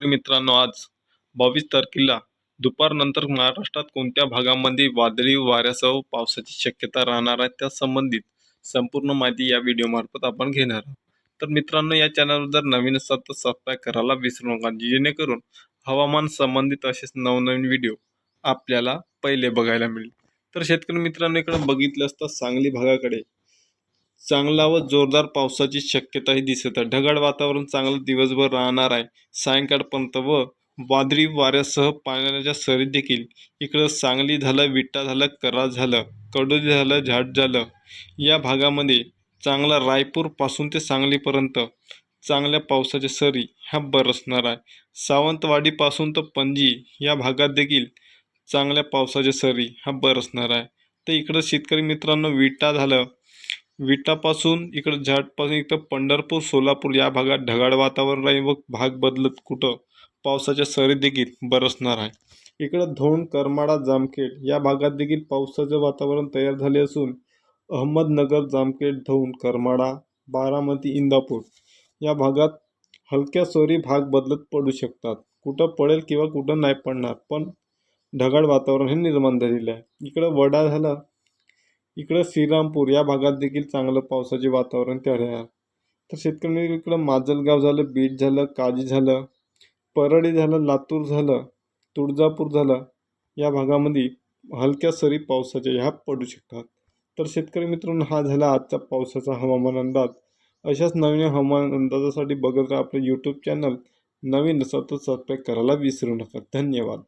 मित्रांनो आज बावीस तारखेला दुपारनंतर महाराष्ट्रात कोणत्या भागामध्ये वादळी वाऱ्यासह पावसाची शक्यता राहणार आहे त्या संबंधित संपूर्ण माहिती या व्हिडिओमार्फत आपण घेणार आहोत. तर मित्रांनो या चॅनलवर जर नवीन असाल तर सबस्क्राईब करायला विसरू नका जेणेकरून हवामान संबंधित असेच नवनवीन व्हिडिओ आपल्याला पहिले बघायला मिळेल. तर शेतकरी मित्रांनो इकडे बघितलं असता सांगली भागाकडे चांगला व जोरदार पावसाची शक्यताही दिसत आहे. ढगाळ वातावरण चांगलं दिवसभर राहणार आहे. सायंकाळपर्यंत व वादळी वाऱ्यासह पाण्याच्या सरी देखील. इकडं सांगली झालं विटा झालं करा झालं कडोली झालं झाट झालं. या भागामध्ये चांगला रायपूरपासून ते सांगलीपर्यंत चांगल्या पावसाच्या सरी ह्या बरसणार आहे. सावंतवाडीपासून तर पणजी या भागात देखील चांगल्या पावसाच्या सरी ह्या बरसणार आहे. तर इकडं शेतकरी मित्रांनो विटा झालं विटापासून इकडं झाटपासून इकडं पंढरपूर सोलापूर या भागात ढगाळ वातावरण राहील व भाग बदलत कुठं पावसाच्या सरी देखील बरसणार आहे. इकडं धोंड करमाळा जामखेड या भागात देखील पावसाचं वातावरण तयार झाले असून अहमदनगर जामखेड धौंड करमाळा बारामती इंदापूर या भागात हलक्या सरी भाग बदलत पडू शकतात. कुठं पडेल किंवा कुठं नाही पडणार पण ढगाळ वातावरण हे निर्माण झालेलं आहे. इकडं वडा झाला इकडं श्रीरामपूर या भागात देखील चांगलं पावसाचे वातावरण तयार. आहे तर शेतकरी इकडं माजलगाव झालं बीड झालं काजी झालं परळी झालं लातूर झालं तुळजापूर झालं. या भागामध्ये हलक्या सरी पावसाच्या ह्या पडू शकतात. तर शेतकरी मित्रांनो हा झाला आजचा पावसाचा हवामान अंदाज. अशाच नवीन हवामान अंदाजासाठी बघत राहा आपलं यूट्यूब चॅनल नवीन असेल तर सबस्क्राईब करायला विसरू नका. धन्यवाद.